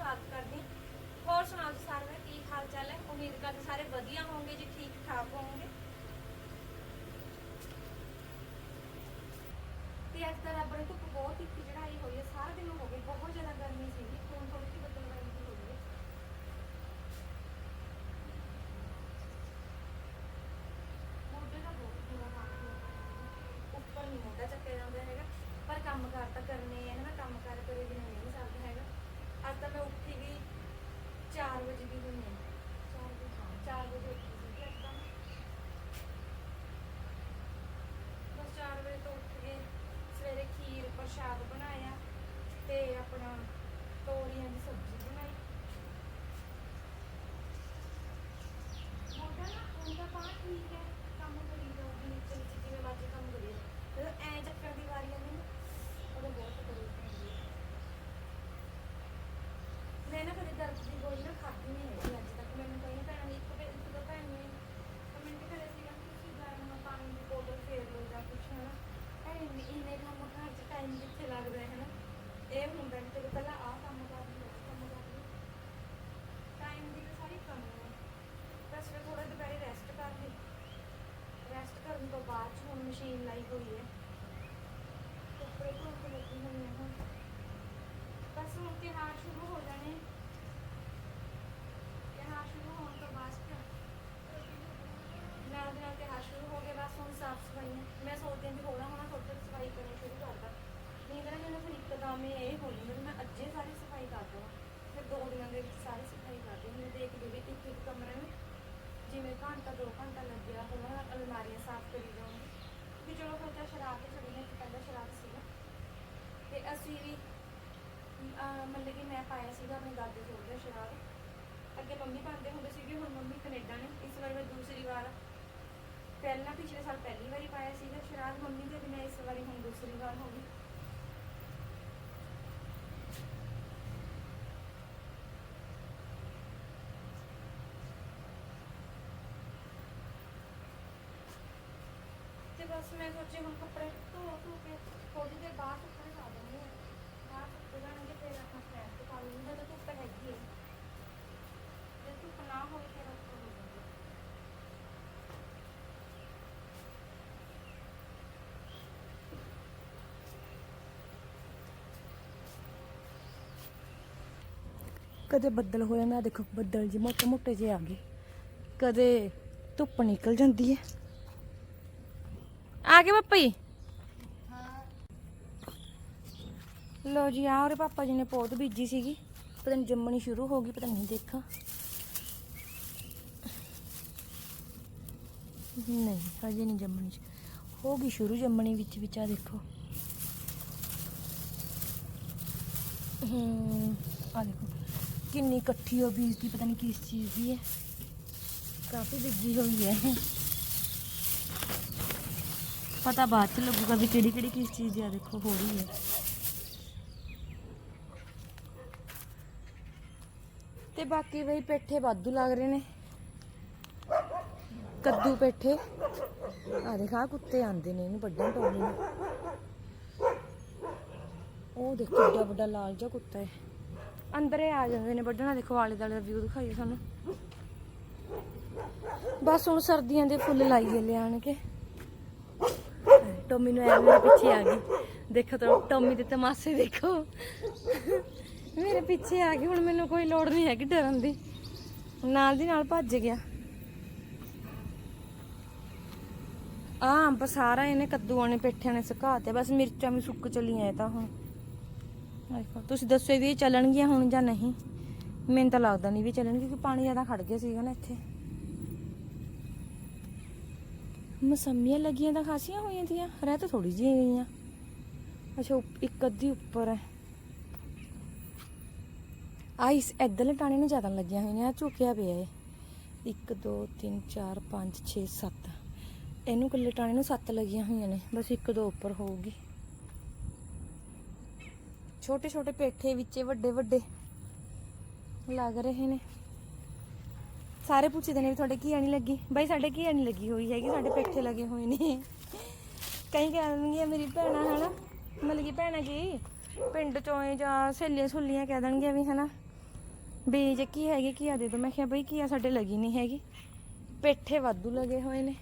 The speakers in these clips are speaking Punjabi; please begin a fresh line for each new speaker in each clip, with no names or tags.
ਸਵਾਗਤ ਕਰਦੀ ਹਾਂ। ਹੋਰ ਸੁਣਾਓ ਜੀ ਸਾਰਿਆਂ ਦਾ, ਕੀ ਹਾਲ ਚਾਲ ਹੈ? ਉਮੀਦ ਕਰਦੇ ਸਾਰੇ ਵਧੀਆ ਹੋਵੋਗੇ ਜੀ, ਠੀਕ ਠਾਕ ਹੋਵੋਗੇ ਤੇ ਅੱਜ ਤਾਂ ਰੱਬ ਨੇ ਧੁੱਪ ਬਹੁਤ ਹੀ ਚੜਾਈ ਹੋਈ ਹੈ, ਸਾਰਾ ਦਿਨ ਹੋ ਗਏ, ਬਹੁਤ ਜ਼ਿਆਦਾ ਗਰਮੀ ਸੀਗੀ ਹੁਣ ਥੋੜੀ ਜਿਹੀ ਬੱਦਲਵਾਈ ਜਿਹੀ ਹੋਈ ਹੈ ਮੋਢੇ ਦਾ ਬਹੁਤ ਬੁਰਾ ਹਾਲ ਹੋਇਆ ਉੱਪਰ ਨਹੀਂ ਮੋਢਾ ਚੱਕਿਆ ਜਾਂਦਾ ਹੈਗਾ। ਪਰ ਕੰਮ ਕਾਰ ਤਾਂ ਕਰਨੇ ਹੈ ਨਾ ਕੰਮ ਕਾਰ ਕਰੇ ਬਿਨਾਂ ਨਹੀਂ ਸਰਦਾ ਹੈਗਾ। ਅੱਜ ਤਾਂ ਮੈਂ ਉੱਠੀ ਵੀ 4 ਵਜੇ ਦੀ ਹੋਈ ਹੈ। 4 ਵਜੇ, ਹਾਂ 4 ਵਜੇ ਉੱਠੀ ਸੀ ਅੱਜ ਬਸ 4 ਵਜੇ ਤੋਂ ਉੱਠ ਕੇ ਸਵੇਰੇ ਖੀਰ ਪ੍ਰਸ਼ਾਦ ਬਣਾਇਆ ਤੇ ਆਪਣਾ ਤੋਰੀਆਂ ਦੀ ਸਬਜ਼ੀ ਬਣਾਈ ਮੋਢਾ ਨਾ ਉਹਦਾ ਬਾਹਰ ਠੀਕ ਹੈ ਕੰਮ ਕਰੀ ਜਾਊਗੀ ਨੀਚੇ ਨੀਚੇ ਜਿਵੇਂ ਮਰਜ਼ੀ ਕੰਮ ਕਰੀ ਜਾਓ। ਜਦੋਂ ਐ ਚੱਕਰ ਦੀ ਵਾਰੀ ਆਉਂਦੀ ਨਾ ਉਦੋਂ ਬਹੁਤ ਤਕਲੀਫ ਹੁੰਦੀ ਹੈ ਮੈਂ ਨਾ ਕਦੇ ਦਰਦ ਦੀ ਗੋਲੀ ਨਾ ਖਾਧੀ ਨਹੀਂ ਹੈਗੀ ਅੱਜ ਤੱਕ ਮੈਨੂੰ ਕਈ ਭੈਣਾਂ ਨੇ ਇੱਕ ਭੈਣ ਇੱਕ ਦੋ ਭੈਣ ਨੇ ਕਮੈਂਟ ਕਰਿਆ ਸੀਗਾ ਕਿ ਤੁਸੀਂ ਗਰਮ ਪਾਣੀ ਦੀ ਬੋਤਲ ਫੇਰ ਲਓ ਜਾਂ ਕੁਛ ਹਨਾ ਐ ਇੰਨੇ ਕੰਮ ਘਰ ਚ ਟਾਈਮ ਕਿੱਥੇ ਲੱਗਦਾ ਹੈ ਹਨਾ ਇਹ ਹੁੰਦਾ ਕਿ ਚਲੋ ਪਹਿਲਾਂ ਆਹ ਕੰਮ ਕਰ ਲਈ ਆਹ ਕੰਮ ਕਰ ਲਈ ਟਾਈਮ ਦੀ ਤਾਂ ਸਾਰੀ ਕਮੀ ਹੈ ਬਸ ਫਿਰ ਥੋੜਾ ਦੁਪਹਿਰੇ ਰੈਸਟ ਕਰ ਲਈ ਰੈਸਟ ਕਰਨ ਤੋਂ ਬਾਅਦ 'ਚ ਹੁਣ ਮਸ਼ੀਨ ਲਾਈ ਹੋਈ ਹੈ ਕੱਪੜੇ ਧੋਣ ਤੇ ਲੱਗੀ ਹੋਈ ਹੈ ਹੁਣ ਬਸ ਹੁਣ ਤਿਉਹਾਰ ਸ਼ੁਰੂ ਹੋ ਜਾਣੇ ਤਿਉਹਾਰ ਸ਼ੁਰੂ ਹੋਣ ਤੋਂ ਬਾਅਦ 'ਚ ਨਾਲ ਦੇ ਨਾਲ ਤਿਉਹਾਰ ਸ਼ੁਰੂ ਹੋ ਗਏ ਬਸ ਹੁਣ ਸਾਫ਼ ਸਫ਼ਾਈ ਮੈਂ ਸੋਚਦੀ ਹਾਂ ਵੀ ਹੋਣਾ ਹੋਣਾ ਥੋੜੀ ਥੋੜੀ ਸਫ਼ਾਈ ਕਰਨੀ ਸ਼ੁਰੂ ਕਰਦਾ ਨਹੀਂ ਤਾਂ ਨਾ ਮੈਨੂੰ ਫਿਰ ਇੱਕਦਮ ਹੀ ਇਹ ਹੋ ਜਾਂਦਾ ਵੀ ਮੈਂ ਅੱਜੇ ਸਾਰੀ ਸਫ਼ਾਈ ਕਰ ਦਵਾਂ ਫਿਰ ਦੋ ਦਿਨਾਂ ਦੇ ਵਿੱਚ ਸਾਰੀ ਸਫ਼ਾਈ ਕਰ ਦਿੰਦੀ ਮੈਂ ਦੇਖਦੀ ਵੀ ਇੱਕ ਇੱਕ ਕਮਰੇ ਨੂੰ ਜਿਵੇਂ ਘੰਟਾ ਦੋ ਘੰਟਾ ਲੱਗਿਆ ਹੋਣਾ ਅਲਮਾਰੀਆਂ ਸਾਫ਼ ਕਰੀ ਜਾਊਂਗੀ ਵੀ ਚਲੋ ਫਿਰ ਤਾਂ ਸ਼ਰਾਬ ਤੇ ਚੜੀ ਨੇ ਪਹਿਲਾਂ ਸ਼ਰਾਬ ਸੀਗਾ। ਤੇ ਅਸੀਂ ਵੀ, ਅਹ ਮਤਲਬ ਕਿ ਮੈਂ ਪਾਇਆ ਸੀਗਾ ਆਪਣੇ ਦਾਦੇ ਕੋਲ ਦਾ ਸ਼ਰਾਬ। ਅੱਗੇ ਮੰਮੀ ਪਾਉਂਦੇ ਹੁੰਦੇ ਸੀਗੇ, ਹੁਣ ਮੰਮੀ ਕੈਨੇਡਾ ਨੇ। ਇਸ ਵਾਰ ਮੈਂ ਦੂਸਰੀ ਵਾਰ ਪਹਿਲਾਂ ਪਿਛਲੇ ਸਾਲ ਪਹਿਲੀ ਵਾਰੀ ਪਾਇਆ ਸੀਗਾ ਸ਼ਰਾਬ। ਮੰਮੀ ਦੇ ਬਿਨਾਂ ਇਸ ਵਾਰੀ ਹੁਣ ਦੂਸਰੀ ਵਾਰ ਹੋ ਗਈ। ਬਸ ਮੈਂ ਸੋਚਿਆ ਹੁਣ ਕੱਪੜੇ ਧੋ ਧੋ ਕੇ ਥੋੜੀ ਦੇਰ ਬਾਅਦ ਸੁੱਕਣੇ ਪਾ ਦਿੰਦੀ ਹਾਂ। ਬਾਹਰ ਸੁੱਕ ਜਾਣਗੇ ਫਿਰ ਆਪਾਂ ਸਟੈਂਡ ਤੇ ਪਾ ਲੂੰਗੀ ਜਦੋਂ ਧੁੱਪ ਹੈਗੀ ਹੈ। ਜੇ ਧੁੱਪ ਨਾ ਹੋਵੇ ਫਿਰ ਔਖਾ ਹੋ ਜਾਂਦਾ
ਕਦੇ ਬੱਦਲ ਹੋ ਜਾਂਦਾ, ਦੇਖੋ ਬੱਦਲ ਜੀ ਮੋਟੇ ਮੋਟੇ ਜਿਹੇ ਆ ਗਏ। ਕਦੇ ਧੁੱਪ ਨਿਕਲ ਜਾਂਦੀ ਹੈ। ਆ ਗਏ ਪਾਪਾ ਜੀ ਲੋ ਜੀ ਆ ਔਰ ਪਾਪਾ ਜੀ ਨੇ ਪੌਦ ਬੀਜੀ ਸੀਗੀ ਪਤਾ ਨਹੀਂ ਜੰਮਣੀ ਸ਼ੁਰੂ ਹੋ ਗਈ ਪਤਾ ਨਹੀਂ ਦੇਖਾਂ ਨਹੀਂ ਹਜੇ ਨਹੀਂ ਜੰਮਣੀ ਸ਼ੁ- ਹੋ ਗਈ ਸ਼ੁਰੂ ਜੰਮਣੀ ਵਿੱਚ ਵਿੱਚ ਆ ਦੇਖੋ ਹੂੰ ਆ ਦੇਖੋ ਕਿੰਨੀ ਇਕੱਠੀ ਹੋ ਬੀਜ ਦੀ ਪਤਾ ਨਹੀਂ ਕਿਸ ਚੀਜ਼ ਦੀ ਹੈ ਕਾਫੀ ਬਿੱਜੀ ਹੋਈ ਹੈ ਪਤਾ ਬਾਅਦ ਚ ਲੱਗੂਗਾ ਵੀ ਕਿਹੜੀ ਕਿਹੜੀ ਕਿਸ ਚੀਜ਼ ਦੀ ਆ, ਦੇਖੋ, ਹੋ ਰਹੀ ਹੈ। ਤੇ ਬਾਕੀ ਬਈ ਪੇਠੇ ਵਾਧੂ ਲੱਗ ਰਹੇ ਨੇ। ਕੱਦੂ ਪੇਠੇ। ਆ ਦੇਖਾ ਕੁੱਤੇ ਆਂਦੇ ਨੇ, ਇਹਨੂੰ ਵੱਡਣ ਟੋਲੀ ਨੂੰ ਉਹ ਦੇਖੋ ਏਡਾ ਵੱਡਾ ਲਾਲ ਜਿਹਾ ਕੁੱਤਾ ਹੈ। ਅੰਦਰ ਆ ਜਾਂਦੇ ਨੇ ਵੱਢਣਾ ਦੇਖੋ, ਆਲੇ ਦੁਆਲੇ ਦਾ ਵਿਊ ਦਿਖਾਈਏ ਸਾਨੂੰ। ਬਸ ਹੁਣ ਸਰਦੀਆਂ ਦੇ ਫੁੱਲ ਲਾਈਏ ਲਿਆਣ ਕੇ। ਟੋਮੀ ਨੂੰ ਐ ਮੇਰੇ ਪਿੱਛੇ ਆ ਗਈ। ਦੇਖੋ ਤਾਂ ਟੋਮੀ ਦੇ ਤਮਾਸ਼ੇ ਦੇਖੋ। ਮੇਰੇ ਪਿੱਛੇ ਆ ਗਈ, ਹੁਣ ਮੈਨੂੰ ਕੋਈ ਲੋੜ ਨਹੀਂ ਹੈਗੀ ਡਰਨ ਦੀ। ਨਾਲ ਦੀ ਨਾਲ ਭੱਜ ਗਿਆ। ਆ ਅੰਬ ਸਾਰਾ ਇਹਨੇ ਕੱਦੂਆਂ ਨੇ, ਪੇਠਿਆਂ ਨੇ ਸੁਕਾ ਤੇ ਬਸ ਮਿਰਚਾਂ ਵੀ ਸੁੱਕ ਚਲੀਆਂ ਇਹ ਤਾਂ ਹੁਣ। ਦੇਖੋ, ਤੁਸੀਂ ਦੱਸੋ ਵੀ ਇਹ ਚੱਲਣਗੀਆਂ ਹੁਣ ਜਾਂ ਨਹੀਂ? ਮੈਨੂੰ ਤਾਂ ਲੱਗਦਾ ਨਹੀਂ ਵੀ ਚੱਲਣਗੇ ਕਿਉਂਕਿ ਪਾਣੀ ਜ਼ਿਆਦਾ ਖੜ ਗਿਆ ਸੀਗਾ ਨਾ ਇੱਥੇ। ਮਸੰਮੀਆਂ ਲੱਗੀਆਂ ਤਾਂ ਖਾਸੀਆਂ ਹੋਈਆਂ ਤੀਆਂ ਰਹਿ ਤਾਂ ਥੋੜੀ ਜਿਹੀ ਗਈਆਂ। ਅੱਛਾ ਇੱਕ ਅੱਧੀ ਉੱਪਰ ਹੈ। ਆ ਇਸ ਟਾਣੇ ਨੂੰ ਜ਼ਿਆਦਾ ਲੱਗੀਆਂ ਹੋਈਆਂ ਨੇ ਆ ਝੁਕਿਆ ਪਿਆ ਏ 1 2 3 4 5 6 7 ਇਹਨੂੰ ਕੱਲੇ ਟਾਣੇ ਨੂੰ 7 ਲੱਗੀਆਂ ਹੋਈਆਂ ਨੇ, ਬਸ ਇੱਕ, ਦੋ ਉੱਪਰ ਹੋਊਗੀ। ਛੋਟੇ ਛੋਟੇ ਪੇਠੇ ਵਿੱਚੇ ਵੱਡੇ ਵੱਡੇ ਲੱਗ ਰਹੇ ਨੇ। ਸਾਰੇ ਪੁੱਛਦੇ ਨੇ ਵੀ ਤੁਹਾਡੇ ਕੀ ਨਹੀਂ ਲੱਗੀ। ਬਾਈ, ਸਾਡੇ ਕੀ ਨਹੀਂ ਲੱਗੀ ਹੋਈ ਹੈਗੀ? ਸਾਡੇ ਪੇਠੇ ਲੱਗੇ ਹੋਏ ਨੇ। ਕਈ ਕਹਿ ਮੇਰੀ ਭੈਣਾਂ, ਹਨਾ? ਮਤਲਬ ਕਿ ਭੈਣਾਂ ਕੀ ਪਿੰਡ ਚੋਂ ਜਾਂ ਸਹੇਲੀਆਂ ਸੁੱਲੀਆਂ ਕਹਿ ਦੇਣਗੀਆਂ ਵੀ, ਹਨਾ?
ਵੀ ਜੇ ਕੀ ਹੈਗੀ, ਕੀ ਆ ਦੇ ਦੋ। ਮੈਂ ਕਿਹਾ, ਬਈ, ਕੀ ਆ? ਸਾਡੇ ਲੱਗੀ ਨਹੀਂ ਹੈਗੀ। ਪੇਠੇ ਵਾਧੂ ਲਗੇ ਹੋਏ ਨੇ।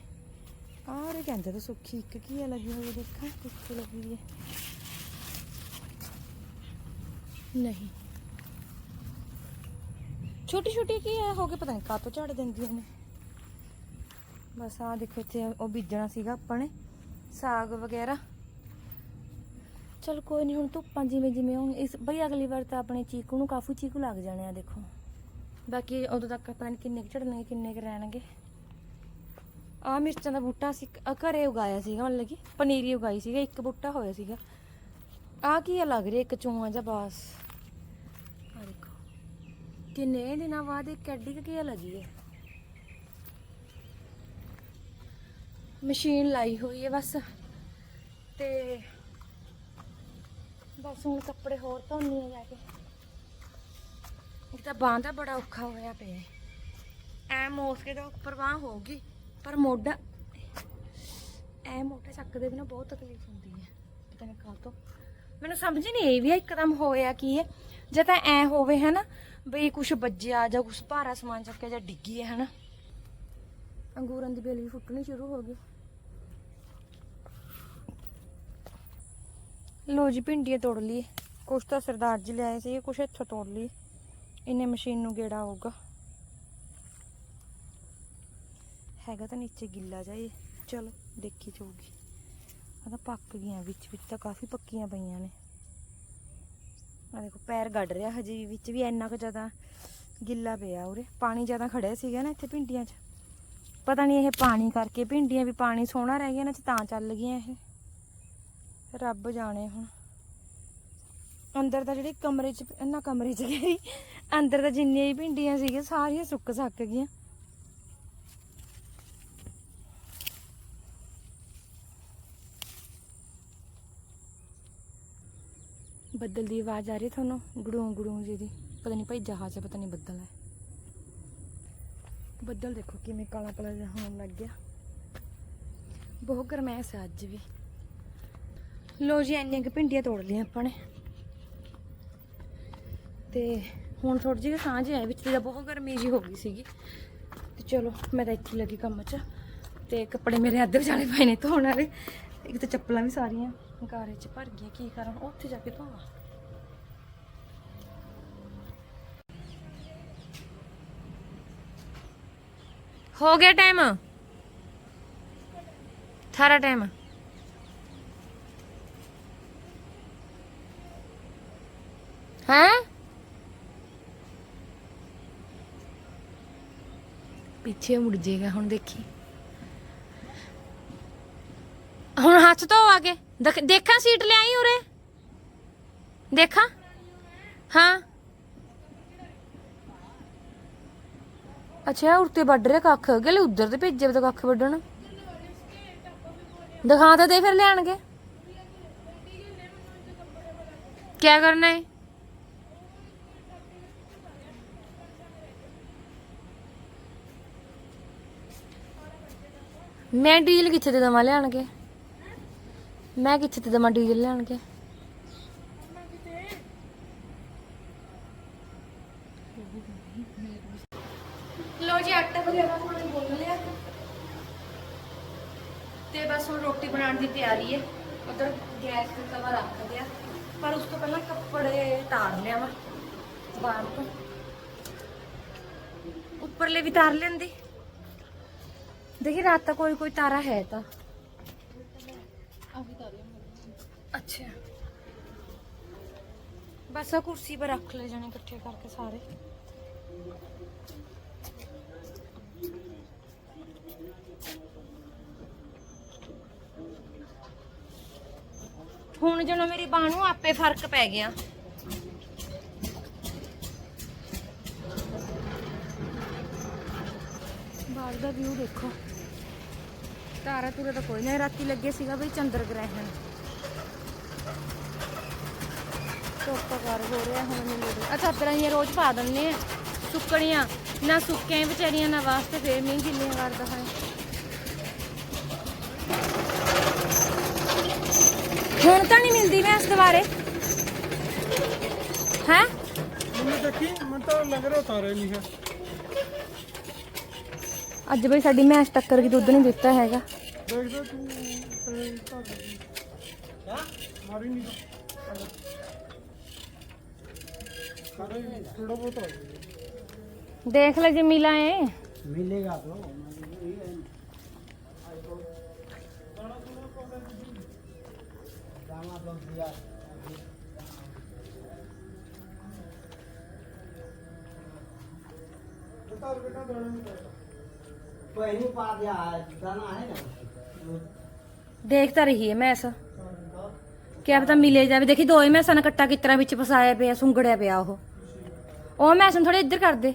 ਆਹ ਕਹਿੰਦੇ ਤਾਂ ਸੁੱਖੀ ਇੱਕ ਕੀ ਆ ਲੱਗੀ ਹੋਈ ਦੇਖਾਂ, ਕਿੱਥੇ ਲੱਗੀ ਹੈ ਨਹੀਂ। ਛੋਟੀ ਛੋਟੀ ਕੀ ਹੈ ਹੋ ਕੇ ਪਤਾ ਨਹੀਂ ਕਾਤੋਂ ਝਾੜ ਦਿੰਦੀਆਂ ਨੇ ਬਸ ਆ ਦੇਖੋ ਇੱਥੇ ਉਹ ਬੀਜਣਾ ਸੀਗਾ ਆਪਾਂ ਨੇ, ਸਾਗ ਵਗੈਰਾ। ਚਲ ਕੋਈ ਨਹੀਂ ਹੁਣ ਧੁੱਪਾਂ ਜਿਵੇਂ ਜਿਵੇਂ ਹੁਣ, ਇਸ ਬਈ ਅਗਲੀ ਵਾਰ ਤਾਂ ਆਪਣੇ ਚੀਕੂ ਨੂੰ ਕਾਫੀ ਚੀਕੂ ਲੱਗ ਜਾਣੇ ਆ, ਦੇਖੋ। ਬਾਕੀ ਉਦੋਂ ਤੱਕ ਪਤਾ ਨਹੀਂ ਕਿੰਨੇ ਕੁ ਝੜਨਗੇ ਕਿੰਨੇ ਕੁ ਰਹਿਣਗੇ। ਆ ਮਿਰਚਾਂ ਦਾ ਬੂਟਾ ਸੀ ਘਰੇ ਉਗਾਇਆ ਸੀਗਾ, ਮਤਲਬ ਕਿ ਪਨੀਰੀ ਉਗਾਈ ਸੀਗਾ, ਇੱਕ ਬੂਟਾ ਹੋਇਆ ਸੀਗਾ। ਆ ਕੀ ਆ ਲੱਗ ਰਿਹਾ, ਇੱਕ ਚੂਆ ਜਾਂ ਬਾਸ। ਕਿੰਨੇ ਦਿਨਾਂ ਬਾਅਦ ਇੱਕ ਐਡੀ ਕੁ ਲੱਗੀ ਹੈ। ਮਸ਼ੀਨ ਲਾਈ ਹੋਈ ਹੈ ਬਸ। ਤੇ ਬਸ ਹੁਣ ਕੱਪੜੇ ਹੋਰ ਧੋਣੀ ਆ ਜਾ ਕੇ। ਇੱਕ ਤਾਂ ਬਾਂਹ ਦਾ ਬੜਾ ਔਖਾ ਹੋਇਆ ਪਿਆ ਹੈ। ਐ ਮੋਸਕੇ ਦਾ ਉੱਪਰ ਬਾਂਹ ਹੋਊਗੀ, ਪਰ ਮੋਢਾ ਐ ਮੋਢਾ ਚੱਕਦੇ ਬਿਨਾ ਬਹੁਤ ਤਕਲੀਫ ਹੁੰਦੀ ਹੈ। ਪਤਾ ਨਹੀਂ ਕਾਹ ਤੋਂ ਮੈਨੂੰ ਸਮਝ ਨਹੀਂ ਆਈ ਵੀ ਇਹ ਇੱਕਦਮ ਹੋਇਆ ਕੀ ਹੈ। ਜੇ ਤਾਂ ਐ ਹੋਵੇ ਹਨਾ ਬਈ ਕੁਝ ਵੱਜਿਆ ਜਾਂ ਕੁਝ ਭਾਰਾ ਸਮਾਨ ਚੱਕਿਆ ਜਾਂ ਡਿੱਗੀ ਹੈ ਹਨਾ? ਅੰਗੂਰਾਂ ਦੀ ਬੇਲ ਵੀ ਫੁੱਟਣੀ ਸ਼ੁਰੂ ਹੋ ਗਈ। ਲੋ ਜੀ ਭਿੰਡੀਆਂ ਤੋੜ ਲਈ ਕੁਛ ਤਾਂ ਸਰਦਾਰ ਜੀ ਲਿਆਏ ਸੀ ਕੁਛ ਇੱਥੋਂ ਤੋੜ ਲਈ ਇਹਨੇ ਮਸ਼ੀਨ ਨੂੰ ਗੇੜਾ ਆਊਗਾ। ਹੈਗਾ ਤਾਂ ਨੀਚੇ ਗਿੱਲਾ ਇਹ। ਚਲੋ ਦੇਖੀ ਜਾਊਗੀ। ਆ ਤਾਂ ਪੱਕ ਗਈਆਂ ਵਿੱਚ ਵਿੱਚ ਤਾਂ ਕਾਫੀ ਪੱਕੀਆਂ ਪਈਆਂ ਨੇ। ਆ ਦੇਖੋ, ਪੈਰ ਗੱਡ ਰਿਹਾ ਹਜੇ ਵੀ, ਵਿੱਚ ਵੀ ਇੰਨਾ ਕੁ ਜ਼ਿਆਦਾ ਗਿੱਲਾ ਪਿਆ ਉਰੇ। ਪਾਣੀ ਜ਼ਿਆਦਾ ਖੜਿਆ ਸੀਗਾ ਨਾ ਇੱਥੇ ਭਿੰਡੀਆਂ 'ਚ। ਪਤਾ ਨਹੀਂ ਇਹ ਪਾਣੀ ਕਰਕੇ ਭਿੰਡੀਆਂ ਵੀ ਪਾਣੀ ਸੋਹਣਾ ਰਹਿ ਗਿਆ ਨਾ ਚ, ਤਾਂ ਚੱਲ ਗਈਆਂ ਇਹ। ਰੱਬ ਜਾਣੇ ਹੁਣ। ਅੰਦਰ ਦਾ ਜਿਹੜੇ ਕਮਰੇ 'ਚ ਨਾ ਕਮਰੇ 'ਚ ਗਈ, ਅੰਦਰ ਤਾਂ ਜਿੰਨੀਆਂ ਵੀ ਭਿੰਡੀਆਂ ਸੀਗੀਆਂ, ਸਾਰੀਆਂ ਸੁੱਕ ਸੱਕ ਗਈਆਂ। ਬੱਦਲ ਦੀ ਆਵਾਜ਼ ਆ ਰਹੀ ਤੁਹਾਨੂੰ? ਗੜੂੰ ਗੜੂੰ ਜੀ ਦੀ। ਪਤਾ ਨਹੀਂ ਭਾਈ ਜਹਾਜ਼ ਹੈ ਪਤਾ ਨਹੀਂ ਬੱਦਲ ਹੈ ਬੱਦਲ ਦੇਖੋ ਕਿਵੇਂ ਕਾਲਾ ਕਾਲਾ ਜਿਹਾ ਹੋਣ ਲੱਗ ਗਿਆ। ਬਹੁਤ ਗਰਮੈਸ਼ ਹੈ ਅੱਜ ਵੀ। ਲੋ ਜੀ, ਇੰਨੀਆਂ ਕੁ ਭਿੰਡੀਆਂ ਤੋੜ ਲਈਆਂ ਆਪਾਂ ਨੇ। ਤੇ ਹੁਣ ਥੋੜੀ ਜਿਹੀ ਸਾਂਝ ਆਈ ਵਿੱਚ ਤਾਂ ਬਹੁਤ ਗਰਮੀ ਜੀ ਹੋ ਗਈ ਸੀਗੀ। ਤੇ ਚਲੋ, ਮੈਂ ਤਾਂ ਇੱਥੇ ਲੱਗੀ ਕੰਮ 'ਚ। ਤੇ ਕੱਪੜੇ ਮੇਰੇ ਅੱਧੇ ਵਿਚਾਲੇ ਪਏ ਨੇ ਧੋਣ ਵਾਲੇ। ਇੱਕ ਤਾਂ ਚੱਪਲਾਂ ਵੀ ਸਾਰੀਆਂ। ਗਾਰੇ 'ਚ ਭਰ ਗਈਆਂ ਕੀ ਕਰਾਂ? ਉੱਥੇ ਜਾ ਕੇ ਧੋਵਾਂ। ਹੋ ਗਿਆ ਟਾਈਮ ਸਾਰਾ ਟਾਈਮ ਹੈ? ਪਿੱਛੇ ਮੁੜ ਜਾਏਗਾ, ਹੁਣ ਦੇਖੀ। ਹੁਣ ਹੱਥ ਧੋ ਆ ਕੇ। ਦੇਖ- ਦੇਖਾਂ ਸੀਟ ਲਿਆਈ ਉਰੇ। ਦੇਖਾਂ। ਹਾਂ। ਅੱਛਾ ਉਰਤੇ ਵੱਢ ਰਿਹਾ ਕੱਖ। ਗਲੇ ਉਧਰ ਤੇ ਭੇਜੇ ਤਾਂ ਕੱਖ ਵੱਢਣ। ਦਿਖਾ ਤਾਂ ਦੇ ਫਿਰ ਲਿਆਣਗੇ। ਕੀ ਕਰਨਾ ਹੈ ਮੈਂ ਡੀਲ ਕਿੱਥੇ ਤੇ ਦੇਵਾਂ ਲਿਆਣ ਕੇ ਮੈਂ ਕਿੱਥੇ ਤੇ ਦਮਾ ਡੀਜ਼ਲ ਲੈਣ ਕੇ? ਲੋ ਜੀ, ਆਟਾ ਵਗੈਰਾ ਹੁਣ ਗੁੰਨ ਲਿਆ। ਤੇ ਬਸ ਹੁਣ ਰੋਟੀ ਬਣਾਉਣ ਦੀ ਤਿਆਰੀ ਹੈ। ਉਧਰ ਗੈਸ ਤੇ ਤਵਾ ਰੱਖ ਲਿਆ। ਪਰ ਉਸ ਤੋਂ ਪਹਿਲਾਂ ਕੱਪੜੇ ਤਾਰ ਲਿਆ ਵਾ, ਬਾਹਰ ਤੋਂ। ਉੱਪਰਲੇ ਵੀ ਤਾਰ ਲੈਂਦੀ। ਦੇਖੀ, ਰਾਤ ਤਾਂ ਕੋਈ ਕੋਈ ਤਾਰਾ ਹੈ ਤਾਂ। अच्छा बस आ कुर्सी पर रख ले जाने इकट्ठे करके सारे ਹੁਣ ਜਦੋਂ ਮੇਰੀ ਬਾਹ ਨੂੰ ਆਪੇ ਫਰਕ ਪੈ ਗਿਆ ਬਾਹਰ ਦਾ ਵਿਊ ਦੇਖੋ ਤਾਰਾ ਤੂਰਾ ਤਾਂ ਕੋਈ ਨਹੀਂ ਰਾਤੀ ਲੱਗੇ ਸੀਗਾ ਬਈ ਚੰਦਰ ਗ੍ਰਹਿਣ ਧੁੱਪ ਕਰ ਹੋ ਰਿਹਾ ਹੁਣ ਮੈਨੂੰ ਆ ਚਾਦਰਾਂ ਹੀ ਰੋਜ਼ ਪਾ ਦਿੰਨੇ ਆ ਸੁੱਕਣੀਆਂ ਨਾ ਸੁੱਕਿਆਂ ਵਿਚਾਰੀਆਂ ਨਾ ਵਾਸਤੇ ਫੇਰ ਨਹੀਂ ਗਿੱਲੀਆਂ ਕਰਦਾ ਹੈ ਹੁਣ ਤਾਂ ਨਹੀਂ ਮਿਲਦੀ ਮੈਂ ਇਸ ਦੁਬਾਰੇ। ਹੈ?
ਦੇਖੀ ਮੈਂ ਤਾਂ ਲੱਗ ਰਿਹਾ ਤਾਰੇ ਨਹੀਂ ਹੈ?
देख लो जो मिला है।
मिलेगा तो। देखता रहिए
मैं ऐसा क्या पता मिले
जाए। देखी दो ही
मैं सन कट्टा कितना बिच फसाया पे सुंगड़िया पे आहो ਉਹ ਮੈਂ ਮੈਸ ਨੂੰ ਥੋੜੇ ਇੱਧਰ ਕਰ ਦੇ।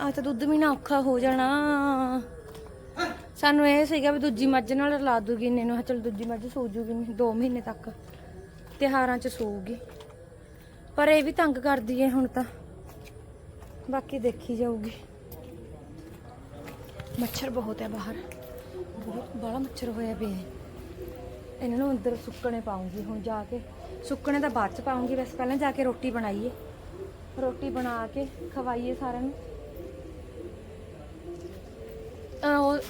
ਆ ਤਾਂ ਦੁੱਧ ਵੀ ਨਾ ਔਖਾ ਹੋ ਜਾਣਾ। ਸਾਨੂੰ ਇਹ ਸੀਗਾ ਵੀ ਦੂਜੀ ਮੱਝ ਨਾਲ ਰਲਾ ਦੂਗੀ ਇੰਨੇ ਨੂੰ। ਚਲ ਦੂਜੀ ਮੱਝ ਸੂ ਜੂਗੀ 2 ਮਹੀਨੇ ਤੱਕ। ਤਿਉਹਾਰਾਂ ਚ ਸੂਗੀ ਪਰ ਇਹ ਵੀ ਤੰਗ ਕਰਦੀ ਏ ਹੁਣ ਤਾਂ। ਬਾਕੀ ਦੇਖੀ ਜਾਊਗੀ। ਮੱਛਰ ਬਹੁਤ ਹੈ ਬਾਹਰ। ਬਹੁਤ ਬੜਾ ਮੱਛਰ ਹੋਇਆ ਪਿਆ ਹੈ ਇਹਨਾਂ ਨੂੰ ਅੰਦਰ ਸੁੱਕਣੇ ਪਾਉਂਗੀ ਹੁਣ ਜਾ ਕੇ। ਸੁੱਕਣੇ ਤਾਂ ਬਾਅਦ ਚ ਪਾਉਂਗੀ, ਵੈਸੇ ਪਹਿਲਾਂ ਜਾ ਕੇ ਰੋਟੀ ਬਣਾਈਏ। ਰੋਟੀ ਬਣਾ ਕੇ ਖਵਾਈਏ ਸਾਰਿਆਂ ਨੂੰ।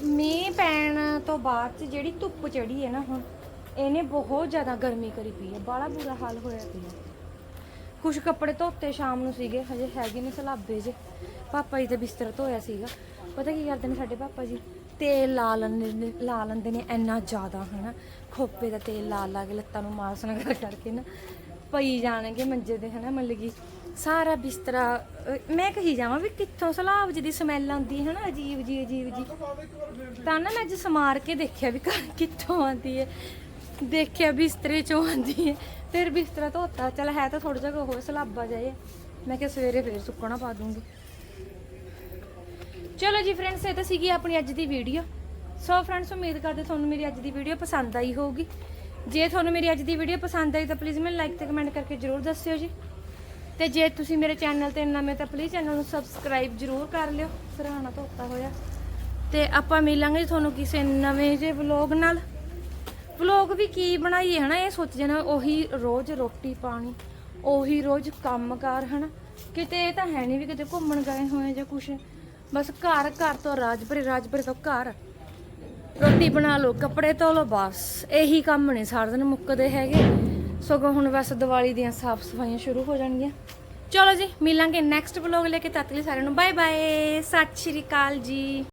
ਮੀਂਹ ਪੈਣ ਤੋਂ ਬਾਅਦ ਚ ਜਿਹੜੀ ਧੁੱਪ ਚੜੀ ਹੈ ਨਾ ਹੁਣ, ਇਹਨੇ ਬਹੁਤ ਜ਼ਿਆਦਾ ਗਰਮੀ ਕਰੀ ਪਈ ਹੈ। ਬਾਹਲਾ ਬੁਰਾ ਹਾਲ ਹੋਇਆ ਪਿਆ। ਕੁਝ ਕੱਪੜੇ ਧੋਤੇ ਸ਼ਾਮ ਨੂੰ ਸੀਗੇ, ਹਜੇ ਹੈਗੇ ਨੇ ਸਲਾਬੇ ਜੇ। ਪਾਪਾ ਜੀ ਦਾ ਬਿਸਤਰ ਧੋਇਆ ਸੀਗਾ। ਪਤਾ ਕੀ ਕਰਦੇ ਨੇ ਸਾਡੇ ਪਾਪਾ ਜੀ? ਤੇਲ ਲਾ ਲੈਂਦੇ ਨੇ, ਲਾ ਲੈਂਦੇ ਨੇ ਇੰਨਾ ਜ਼ਿਆਦਾ, ਹਨਾ। ਖੋਪੇ ਦਾ ਤੇਲ ਲਾ ਲਾ ਕੇ ਲੱਤਾਂ ਨੂੰ ਮਾਲਸ਼ ਨਾਲ ਕਰ ਕਰਕੇ ਨਾ ਪਈ ਜਾਣਗੇ ਮੰਜੇ ਦੇ ਹਨਾ, ਮਤਲਬ ਕਿ ਸਾਰਾ ਬਿਸਤਰਾ ਮੈਂ ਕਹੀ ਜਾਵਾਂ ਵੀ ਕਿੱਥੋਂ ਸਲਾਬ ਜੀ ਦੀ ਸਮੈਲ ਆਉਂਦੀ ਹੈ ਨਾ ਅਜੀਬ ਜੀ ਅਜੀਬ ਜੀ ਤਾਂ ਨਾ ਮੈਂ ਅੱਜ ਸਮਾਰ ਕੇ ਦੇਖਿਆ ਵੀ ਕਿੱਥੋਂ ਆਉਂਦੀ ਹੈ ਦੇਖਿਆ ਬਿਸਤਰੇ ਚੋਂ ਆਉਂਦੀ ਹੈ ਫਿਰ ਬਿਸਤਰਾ ਧੋਤਾ, ਚਲ ਹੈ ਤਾਂ ਥੋੜਾ ਜਿਹਾ ਉਹ ਸਲਾਬਾ ਜਾਏ ਮੈਂ ਕਿਹਾ ਸਵੇਰੇ ਫੇਰ ਸੁੱਕਣਾ ਪਾ ਦੂੰਗੀ। ਚਲੋ ਜੀ ਫਰੈਂਡਸ ਇਹ ਤਾਂ ਸੀਗੀ ਆਪਣੀ ਅੱਜ ਦੀ ਵੀਡੀਓ ਸੋ ਫਰੈਂਡਸ ਉਮੀਦ ਕਰਦੇ ਤੁਹਾਨੂੰ ਮੇਰੀ ਅੱਜ ਦੀ ਵੀਡੀਓ ਪਸੰਦ ਆਈ ਹੋਊਗੀ। ਜੇ ਤੁਹਾਨੂੰ ਮੇਰੀ ਅੱਜ ਦੀ ਵੀਡੀਓ ਪਸੰਦ ਆਈ ਤਾਂ ਪਲੀਜ਼ ਮੈਨੂੰ ਲਾਈਕ ਤੇ ਕਮੈਂਟ ਕਰਕੇ ਜਰੂਰ ਦੱਸਿਓ ਜੀ। ਤੇ ਜੇ ਤੁਸੀਂ ਮੇਰੇ ਚੈਨਲ ਤੇ ਨਵੇਂ ਤਾਂ ਪਲੀਜ਼ ਚੈਨਲ ਨੂੰ ਸਬਸਕ੍ਰਾਈਬ ਜਰੂਰ ਕਰ ਲਿਓ। ਸਰਾਹਣਾ ਧੋਤਾ ਹੋਇਆ। ਤੇ ਆਪਾਂ ਮਿਲਾਂਗੇ ਜੀ ਤੁਹਾਨੂੰ ਕਿਸੇ ਨਵੇਂ ਜਿਹੇ ਵਲੌਗ ਨਾਲ। ਵਲੌਗ ਵੀ ਕੀ ਬਣਾਈਏ, ਹਨਾ? ਇਹ ਸੋਚ ਜਣਾ ਉਹੀ ਰੋਜ਼ ਰੋਟੀ ਪਾਣੀ, ਉਹੀ ਰੋਜ਼ ਕੰਮਕਾਰ, ਹਨਾ? ਕਿਤੇ ਇਹ ਤਾਂ ਹੈ ਨਹੀਂ ਵੀ ਕਿਤੇ ਘੁੰਮਣ ਗਏ ਹੋਏ ਜਾਂ ਕੁਛ। ਬਸ ਘਰ ਘਰ ਤੋਂ ਰਾਜਪੁਰੇ ਰਾਜਪੁਰੇ ਤੋਂ ਘਰ। ਰੋਟੀ ਬਣਾ ਲਓ, ਕੱਪੜੇ ਧੋ ਲਓ, ਬਸ। ਇਹੀ ਕੰਮ ਨੇ, ਸਾਰਾ ਦਿਨ ਮੁੱਕਦੇ ਹੈਗੇ। ਸਗੋਂ ਹੁਣ ਬਸ ਦੀਵਾਲੀ ਦੀਆਂ ਸਾਫ਼ ਸਫਾਈਆਂ ਸ਼ੁਰੂ ਹੋ ਜਾਣਗੀਆਂ। ਚਲੋ ਜੀ, ਮਿਲਾਂਗੇ ਨੈਕਸਟ ਵਲੌਗ ਲੈ ਕੇ। ਤਦ ਤੱਕ ਲਈ ਸਾਰਿਆਂ ਨੂੰ ਬਾਏ ਬਾਏ ਸਤਿ ਸ਼੍ਰੀ ਅਕਾਲ ਜੀ।